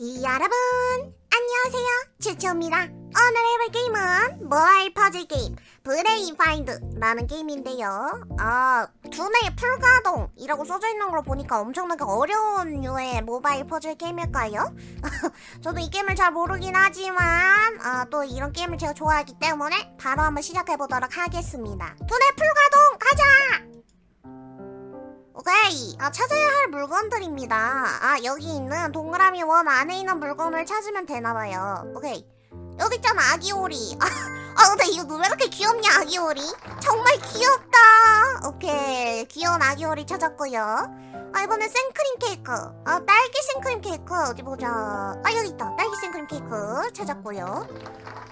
이 여러분 안녕하세요. 추초입니다. 오늘 해볼 게임은 모바일 퍼즐 게임? 브레인 파인드라는 게임인데요. 아 두뇌 풀가동이라고 써져 있는 걸 보니까 엄청나게 어려운 류의 모바일 퍼즐 게임일까요? 저도 이 게임을 잘 모르긴 하지만 아, 또 이런 게임을 제가 좋아하기 때문에 바로 한번 시작해 보도록 하겠습니다. 두뇌 풀가동 가자 오케이. 아, 찾아야 할 물건들입니다. 아, 여기 있는 동그라미 원 안에 있는 물건을 찾으면 되나봐요. 오케이. 여기 있잖아, 아기 오리. 아, 아, 근데 이거 왜 이렇게 귀엽냐, 아기 오리? 정말 귀엽다. 오케이. 귀여운 아기 오리 찾았고요. 아, 이번엔 생크림 케이크. 아, 딸기 생크림 케이크. 어디 보자. 아, 여기 있다. 딸기 생크림 케이크 찾았고요.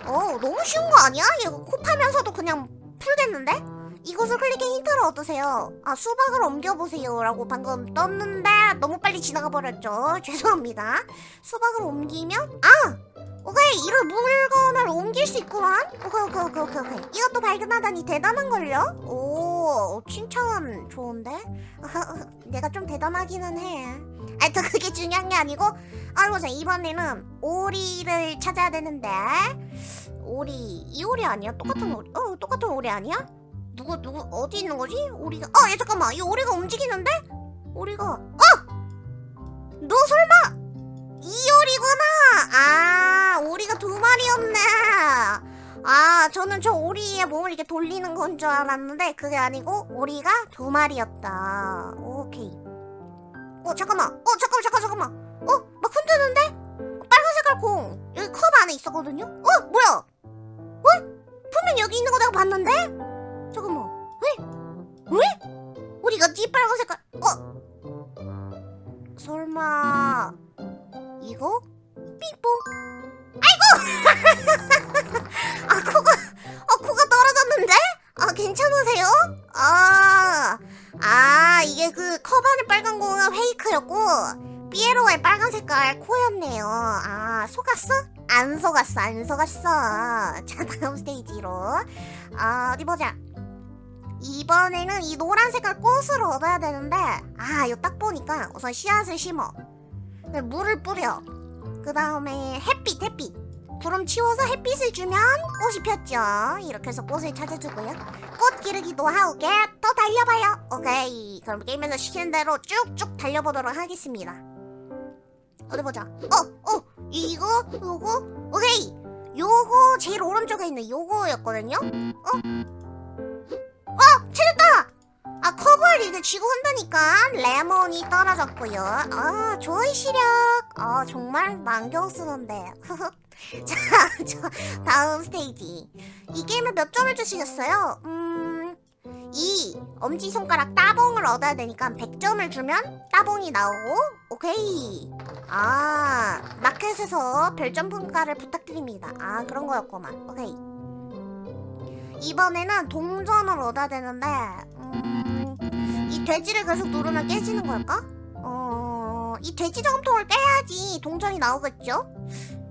어, 너무 쉬운 거 아니야? 이거 코 파면서도 그냥 풀겠는데? 이곳을 클릭해 힌트를 얻으세요. 아, 수박을 옮겨보세요. 라고 방금 떴는데 너무 빨리 지나가 버렸죠. 죄송합니다. 수박을 옮기면, 아! 오케이, 이런 물건을 옮길 수 있구만. 오케이, 오케이, 오케이, 오케이, 오케이. 이것도 발견하다니 대단한걸요? 오, 칭찬 좋은데? 내가 좀 대단하기는 해. 아, 또 그게 중요한 게 아니고, 아이고, 자, 이번에는 오리를 찾아야 되는데, 오리, 이 오리 아니야? 똑같은 오리, 어, 똑같은 오리 아니야? 누구 누구 어디 있는 거지? 오리가 어, 얘 잠깐만. 이 오리가 움직이는데? 오리가 어! 너 설마 이 오리구나. 아, 오리가 두 마리였네. 아, 저는 저 오리의 몸을 이렇게 돌리는 건 줄 알았는데 그게 아니고 오리가 두 마리였다. 오케이. 어, 잠깐만. 어, 잠깐만, 잠깐, 잠깐만. 어, 막 흔드는데? 빨간 색깔 공 여기 컵 안에 있었거든요. 어, 뭐야? 어? 분명 여기 있는 거 내가 봤는데? 잠깐만. 왜? 왜? 우리가 이 빨간 색깔. 어? 설마 이거? 삐뽀. 아이고! 아 코가 아 코가 떨어졌는데? 아 괜찮으세요? 아, 아 이게 그컵 안에 빨간 공은 페이크였고 삐에로의 빨간 색깔 코였네요. 아 속았어? 안 속았어, 안 속았어. 자 다음 스테이지로. 아 어디 보자. 이번에는 이 노란 색깔 꽃을 얻어야 되는데 아 이거 딱 보니까 우선 씨앗을 심어 물을 뿌려 그 다음에 햇빛 햇빛 구름 치워서 햇빛을 주면 꽃이 폈죠 이렇게 해서 꽃을 찾아주고요 꽃 기르기도 하고 또 달려봐요 오케이 그럼 게임에서 시키는 대로 쭉쭉 달려보도록 하겠습니다 어디 보자 어! 어! 이거? 요거? 오케이 요거 제일 오른쪽에 있는 요거였거든요 어? 어! 이게 쥐고 흔드니까 레몬이 떨어졌고요. 아 좋은 시력. 아 정말 만경 쓰는데. 자, 저 다음 스테이지. 이 게임에 몇 점을 주시겠어요? 음... 이 엄지손가락 따봉을 얻어야 되니까 100점을 주면 따봉이 나오고 오케이. 아 마켓에서 별점 평가를 부탁드립니다. 아 그런 거였구만. 오케이. 이번에는 동전을 얻어야 되는데 음, 이 돼지를 계속 누르면 깨지는 걸까? 어, 이 돼지 저금통을 깨야지 동전이 나오겠죠?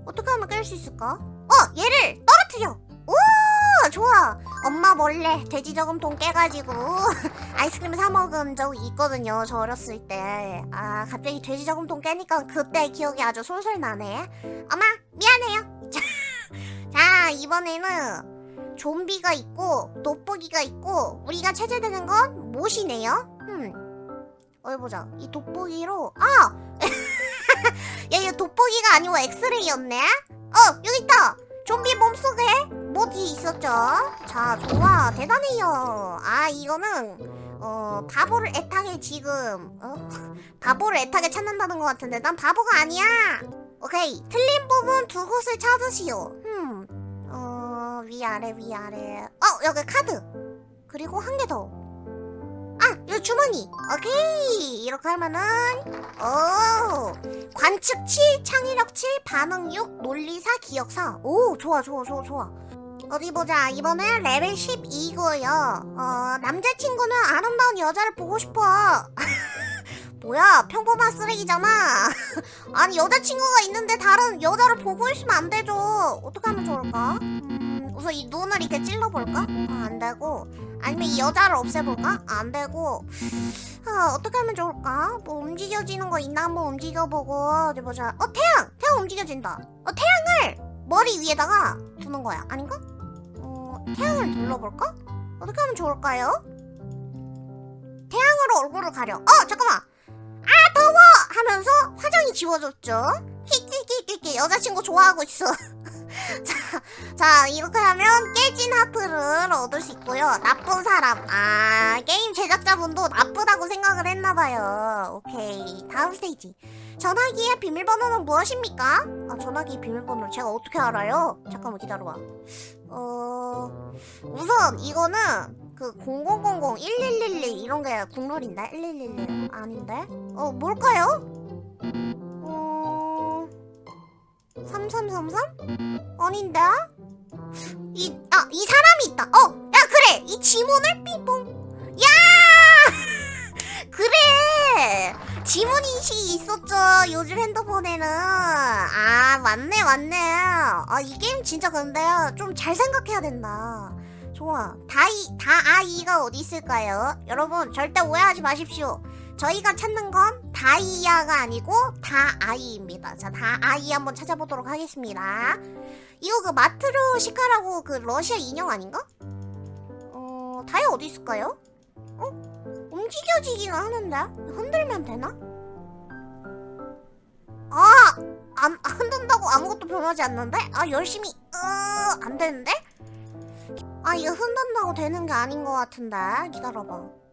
어떻게 하면 깰 수 있을까? 어, 얘를 떨어뜨려. 오, 좋아. 엄마 몰래 돼지 저금통 깨가지고 아이스크림 사 먹은 적이 있거든요. 저 어렸을 때. 아, 갑자기 돼지 저금통 깨니까 그때 기억이 아주 솔솔 나네. 엄마, 미안해요. 자, 이번에는 좀비가 있고 돋보기가 있고 우리가 찾아야 되는 건 못이네요. 음. 어디 보자. 이 돋보기로 아! 야, 이거 돋보기가 아니고 엑스레이였네. 어, 여기 있다. 좀비 몸속에 못이 있었죠. 자, 좋아. 대단해요. 아, 이거는 어, 바보를 애타게 지금 어? 바보를 애타게 찾는다는 것 같은데 난 바보가 아니야. 오케이. 틀린 부분 두 곳을 찾으시오. 음. 어, 위아래 위아래. 어, 여기 카드. 그리고 한 개 더. 아, 이거 주머니. 오케이. 이렇게 하면은 오, 관측 7, 창의력 7, 반응 6, 논리 4, 기억 4. 오, 좋아, 좋아, 좋아, 좋아. 어디 보자. 이번엔 레벨 12고요. 어, 남자친구는 아름다운 여자를 보고 싶어. 뭐야, 평범한 쓰레기잖아. 아니, 여자친구가 있는데 다른 여자를 보고 있으면 안 되죠. 어떻게 하면 좋을까? 음, 우선 이 눈을 이렇게 찔러볼까? 아, 안 되고. 아니면 이 여자를 없애볼까? 안 되고. 아, 어떻게 하면 좋을까? 뭐 움직여지는 거 있나 한번 움직여보고. 어디 보자. 어, 태양! 태양 움직여진다. 어, 태양을 머리 위에다가 두는 거야. 아닌가? 어, 태양을 눌러볼까? 어떻게 하면 좋을까요? 태양으로 얼굴을 가려. 어, 잠깐만. 아, 더워! 하면서 화장이 지워졌죠? 히히히히히 여자친구 좋아하고 있어. 자, 자, 이렇게 하면 깨진 하트를 얻을 수 있고요. 나쁜 사람. 아, 게임 제작자분도 나쁘다고 생각을 했나봐요. 오케이. 다음 스테이지. 전화기의 비밀번호는 무엇입니까? 아, 전화기 비밀번호 제가 어떻게 알아요? 잠깐만 기다려봐. 어, 우선 이거는 그 0000, 1111 이런 게 국룰인데? 1111 아닌데? 어, 뭘까요? 어, 3333? 아닌데? 이, 아, 이 사람이 있다. 어, 야, 그래. 이 지문을 삐뽕. 야! 그래. 지문 인식이 있었죠. 요즘 핸드폰에는. 아, 맞네, 맞네. 아, 이 게임 진짜 근데요. 좀잘 생각해야 된다. 좋아. 다이, 다아이가 어디 있을까요? 여러분, 절대 오해하지 마십시오. 저희가 찾는 건 다이아가 아니고 다아이입니다. 자, 다아이 한번 찾아보도록 하겠습니다. 이거 그 마트로시카라고 그 러시아 인형 아닌가? 어, 다이 어디 있을까요? 어? 움직여지긴 하는데 흔들면 되나? 아! 안, 흔든다고 아무것도 변하지 않는데? 아 열심히 으, 안 되는데? 아 이거 흔든다고 되는 게 아닌 것 같은데 기다려봐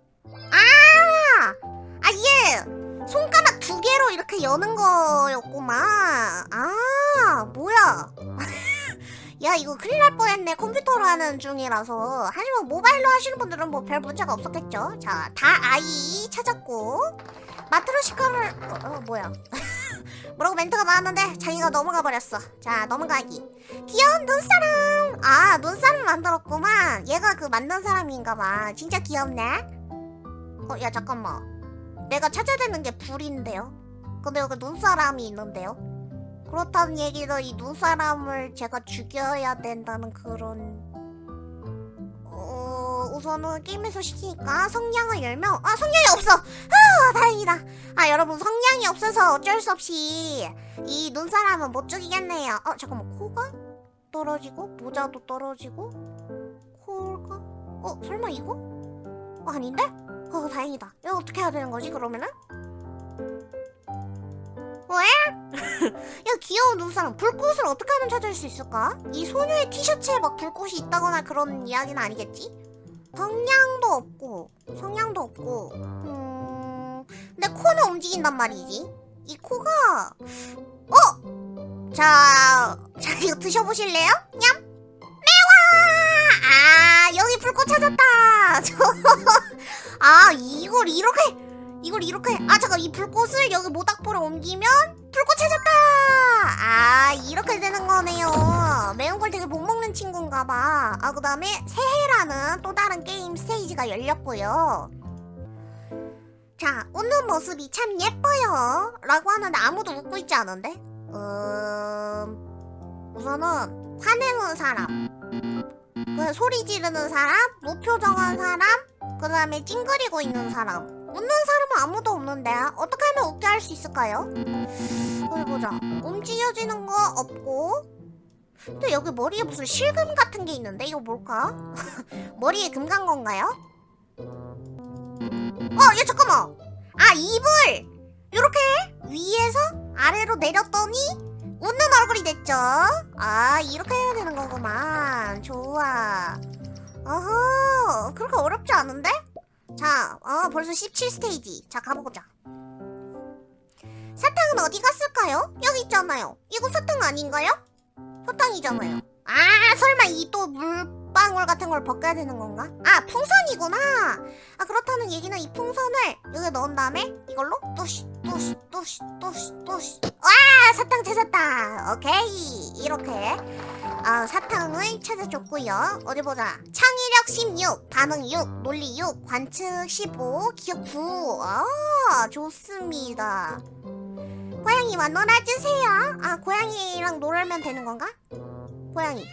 손가락 두 개로 이렇게 여는 거였구만. 아 뭐야. 야 이거 큰일 날 뻔했네. 컴퓨터로 하는 중이라서. 하지만 모바일로 하시는 분들은 뭐 별 문제가 없었겠죠. 자 다 아이 찾았고. 마트로시카를 어, 어 뭐야. 뭐라고 멘트가 나왔는데 자기가 넘어가 버렸어. 자 넘어가기. 귀여운 눈사람. 아 눈사람 만들었구만. 얘가 그 만든 사람인가 봐. 진짜 귀엽네. 어 야 잠깐만 내가 찾아야 되는 게 불인데요. 근데 여기 눈사람이 있는데요. 그렇다는 얘기는 이 눈사람을 제가 죽여야 된다는 그런 어 우선은 게임에서 시키니까 성냥을 열면 아 성냥이 없어! 아 다행이다! 아 여러분 성냥이 없어서 어쩔 수 없이 이 눈사람은 못 죽이겠네요. 어 잠깐만 코가 떨어지고 모자도 떨어지고 코가 어 설마 이거? 어, 아닌데 어 다행이다 이거 어떻게 해야 되는 거지 그러면은 왜? 야 귀여운 눈사람 불꽃을 어떻게 하면 찾을 수 있을까? 이 소녀의 티셔츠에 막 불꽃이 있다거나 그런 이야기는 아니겠지? 성냥도 없고 성냥도 없고 음... 근데 코는 움직인단 말이지 이 코가 어? 자, 자 이거 드셔보실래요? 냠 매워 아 여기 불꽃 찾았다 저... 아 이걸 이렇게 이걸 이렇게 아 잠깐 이 불꽃을 여기 모닥불에 옮기면 불꽃 찾았다! 아 이렇게 되는 거네요. 매운 걸 되게 못 먹는 친구인가 봐아 그 다음에 새해라는 또 다른 게임 스테이지가 열렸고요. 자 웃는 모습이 참 예뻐요. 라고 하는데 아무도 웃고 있지 않은데? 음 우선은 화내는 사람 그 소리 지르는 사람 무표정한 사람 그 다음에 찡그리고 있는 사람 웃는 사람은 아무도 없는데 어떻게 하면 웃게 할 수 있을까요? 어디 보자 움직여지는 거 없고 근데 여기 머리에 무슨 실금 같은 게 있는데 이거 뭘까? 머리에 금 간 건가요? 어, 얘 잠깐만. 아, 입을 이렇게 위에서 아래로 내렸더니 웃는 얼굴이 됐죠. 아, 이렇게 해야 되는 거구만. 좋아. 어허, 그렇게 어렵지 않은데? 자, 어, 벌써 17스테이지. 자, 가보자. 사탕은 어디 갔을까요? 여기 있잖아요. 이거 사탕 아닌가요? 사탕이잖아요. 아, 설마 이 또 물 방울 같은 걸 벗겨야 되는 건가? 아, 풍선이구나. 아, 그렇다는 얘기는 이 풍선을 여기 넣은 다음에 이걸로 뚜시, 뚜시, 뚜시, 뚜시, 뚜시. 와, 사탕 찾았다. 오케이. 이렇게. 아, 사탕을 찾아줬고요. 어디 보자. 창의력 16, 반응 6, 논리 6, 관측 15, 기억 9. 아, 좋습니다. 고양이와 놀아주세요. 아, 고양이랑 놀면 되는 건가? 고양이.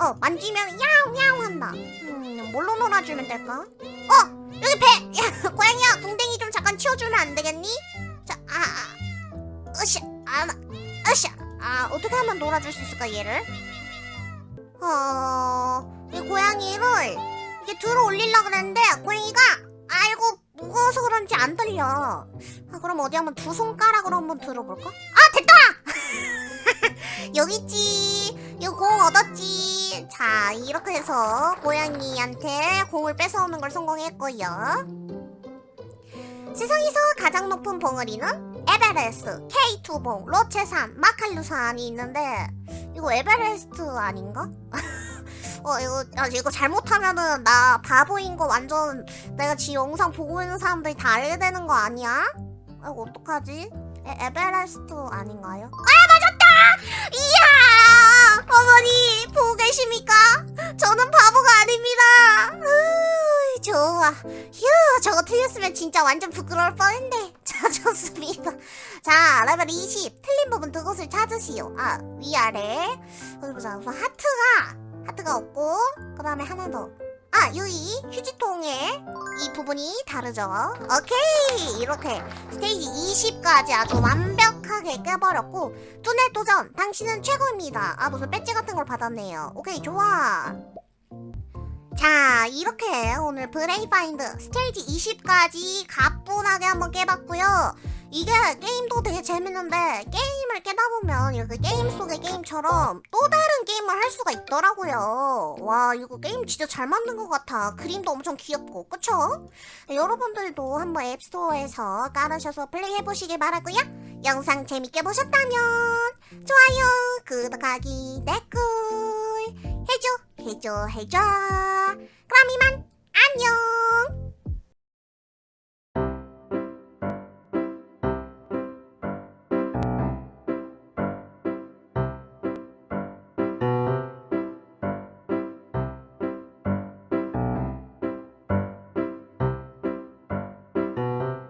어, 만지면 야옹 야옹 한다. 음, 뭘로 놀아주면 될까? 어, 여기 배! 야, 고양이야, 동댕이 좀 잠깐 치워주면 안 되겠니? 자, 아, 아, 으쌰. 아, 나, 으쌰. 아, 어떻게 하면 놀아줄 수 있을까, 얘를? 어, 이 고양이를 이게 들어 올리려고 그랬는데, 고양이가, 아이고, 무거워서 그런지 안 들려. 아, 그럼 어디 한번 두 손가락으로 한번 들어볼까? 아, 됐다! 여기 있지. 이거 공 얻었지. 자, 이렇게 해서 고양이한테 공을 뺏어오는 걸 성공했고요. 세상에서 가장 높은 봉우리는 에베레스트, K2봉, 로체산, 마칼루산이 있는데 이거 에베레스트 아닌가? 어 이거 아, 이거 잘못하면은 나 바보인 거 완전 내가 지 영상 보고 있는 사람들이 다 알게 되는 거 아니야? 이거 어떡하지? 에, 에베레스트 아닌가요? 아 맞았다! 이야! 어머니 보고 계십니까? 저는 바보가 아닙니다. 으, 좋아. 휴, 저거 틀렸으면 진짜 완전 부끄러울 뻔했네. 자, 좋습니다. 자, 레벨 20. 틀린 부분 두 곳을 찾으시오. 아, 위아래. 어디 보자. 우선 하트가, 하트가 없고, 그 다음에 하나 더. 아, 여기 휴지통에 이 부분이 다르죠. 오케이. 이렇게 스테이지 20까지 아주 완벽하게 깨버렸고, 뚜네 도전. 당신은 최고입니다. 아, 무슨 배지 같은 걸 받았네요. 오케이, 좋아. 자, 이렇게 오늘 브레이파인드 스테이지 20까지 가뿐하게 한번 깨봤고요. 이게 게임도 되게 재밌는데 게임을 깨다 보면 이렇게 게임 속의 게임처럼 또 다른 게임을 할 수가 있더라고요. 와, 이거 게임 진짜 잘 만든 것 같아. 그림도 엄청 귀엽고, 그쵸? 여러분들도 한번 앱스토어에서 깔으셔서 플레이해보시길 바라고요. 영상 재밌게 보셨다면 좋아요, 구독하기, 댓글 해줘, 해줘, 해줘. 그럼 이만 안녕.